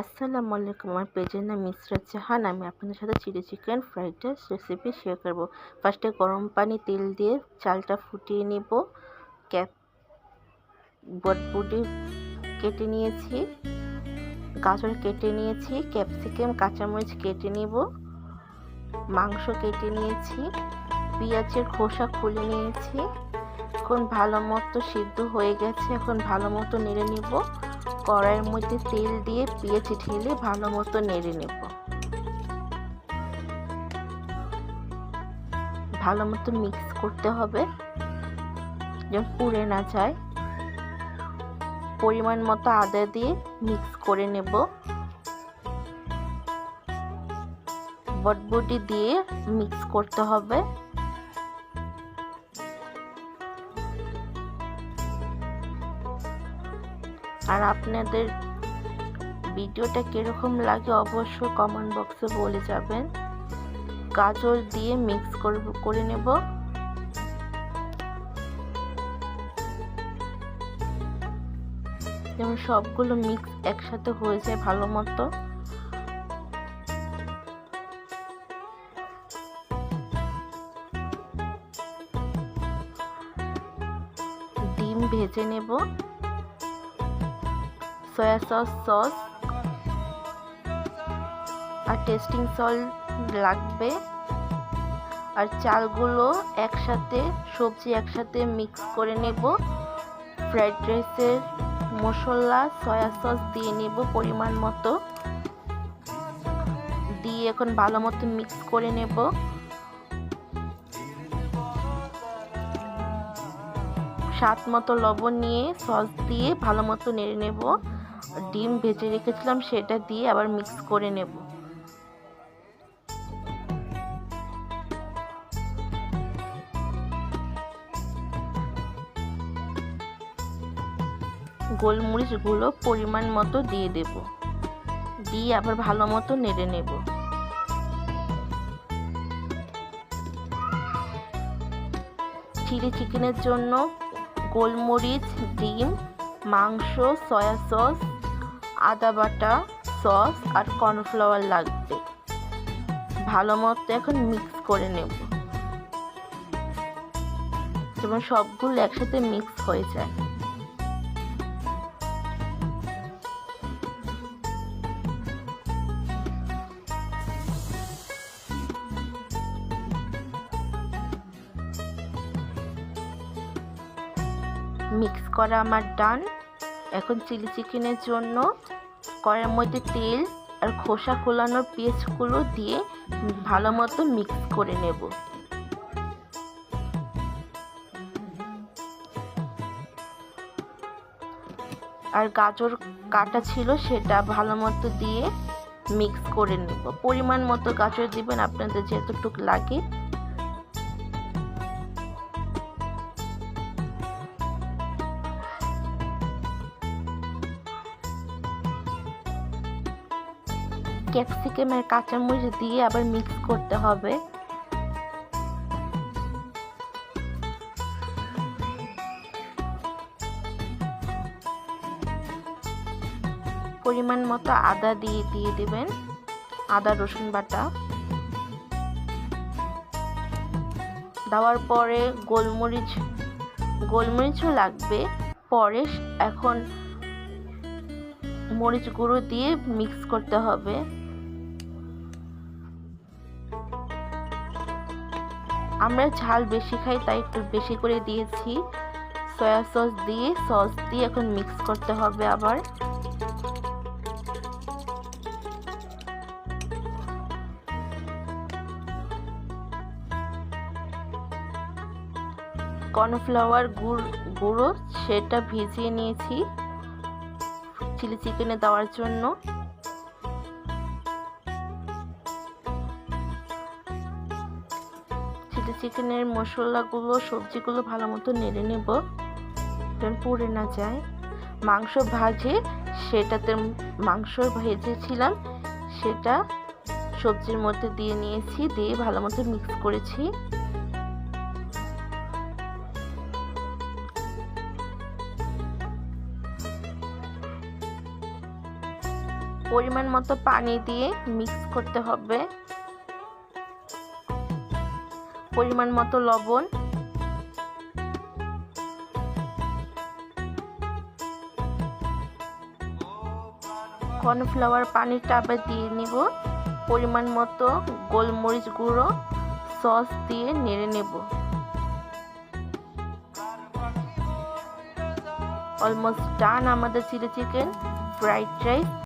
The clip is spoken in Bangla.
আসসালামু আলাইকুম, আমার পেজের নাম মিশ্রা জাহান। আমি আপনাদের সাথে chilli chicken fried rice recipe share করব। ফার্স্টে গরম পানি তেল দিয়ে চালটা ফুটিয়ে নিব। ক্যাপ বটবুটি কেটে নিয়েছি। গাজর কেটে নিয়েছি। ক্যাপসিকাম, কাঁচামরিচ কেটে নেব। মাংস কেটে নিয়েছি। পেঁয়াজের খোসা খুলে নিয়েছি। এখন ভালো মতো সিদ্ধ হয়ে গেছে। এখন ভালো মতো নেড়ে নিব। কড়াইয়ের মধ্যে তেল দিয়ে পেঁয়াজ ঢেলে ভালো মতো নেড়ে নেব। ভালো মতো মিক্স করতে হবে। যেন পুড়ে না যায়। পরিমাণ মতো আদা দিয়ে মিক্স করে নেব। বটবটি দিয়ে মিক্স করতে হবে। আর আপনাদের ভিডিওটা কীরকম লাগে অবশ্যই কমেন্ট বক্সে বলে যাবেন। গাজর দিয়ে মিক্স করে নেব। যেমন সবগুলো মিক্স একসাথে হয়ে যায় ভালো মতো। ডিম ভেজে নেব। সয়া সস সস আর টেস্টিং সল্ট লাগবে। আর চালগুলো একসাথে, সবজি একসাথে মিক্স করে নেব। ফ্রাইড রাইসের মশলা সয়া সস দিয়ে নেব পরিমাণ মতো। দিয়ে এখন ভালো মতো মিক্স করে নেব। স্বাদ মতো লবণ নিয়ে সস দিয়ে ভালো মতো নেড়ে নেব। ডিম ভেজে রেখেছিলাম, সেটা দিয়ে আবার মিক্স করে নেব। গোলমরিচগুলো পরিমাণ মতো দিয়ে দেব। দিয়ে আবার ভালো মতো নেড়ে নেব। চিলি চিকেনের জন্য গোলমরিচ, ডিম, মাংস, সয়া সস আদা বাটা, সস আর কর্নফ্লাওয়ার লাগবে। ভালো মতো এখন মিক্স করে নেব। যেমন সবগুলো একসাথে মিক্স হয়ে যায়। মিক্স করা আমার ডান এখন চিলি চিকেনের জন্য কড়াইয়ের মধ্যে তেল আর খোসা খোলানোর পেস্টগুলো দিয়ে ভালো মতো মিক্স করে নেব। আর গাজর কাটা ছিল সেটা ভালো মতো দিয়ে মিক্স করে নেব। পরিমাণ মতো গাজর দিবেন আপনাদের যেতটুকু লাগে। ক্যাপসিকামের কাঁচামরিচ দিয়ে আবার মিক্স করতে হবে। পরিমাণ মতো আদা দিয়ে দিয়ে দেবেন, আদা, রসুন বাটা। দেওয়ার পরে গোলমরিচ, গোলমরিচও লাগবে। পরে এখন মরিচ গুঁড়ো দিয়ে মিক্স করতে হবে। আমরা ঝাল বেশি খাই, তাই একটু বেশি করে দিয়েছি। সয়া সস দিয়ে সস দিয়ে এখন মিক্স করতে হবে আবার। কর্নফ্লাওয়ার গুড়, গুঁড়ো, সেটা ভিজিয়ে নিয়েছি। চিলি চিকেনে দেওয়ার জন্য। চিকেনের মশলাগুলো, সবজিগুলো ভালো মতো নেড়ে নেব। যেন পুড়ে না যায়। মাংস ভাজে, সেটাতে মাংস ভেজেছিলাম, সেটা সবজির মধ্যে দিয়ে নিয়েছি, দিয়ে ভালো মতো মিক্স করেছি। পরিমাণ মতো পানি দিয়ে মিক্স করতে হবে। পরিমাণ মতো লবণ। কর্নফ্লাওয়ার পানিটা আবার দিয়ে নিব। পরিমাণ মতো গোলমরিচ গুঁড়ো, সস দিয়ে নেড়ে নেব। অলমোস্ট ডান আমাদের চিলি চিকেন ফ্রাইড রাইস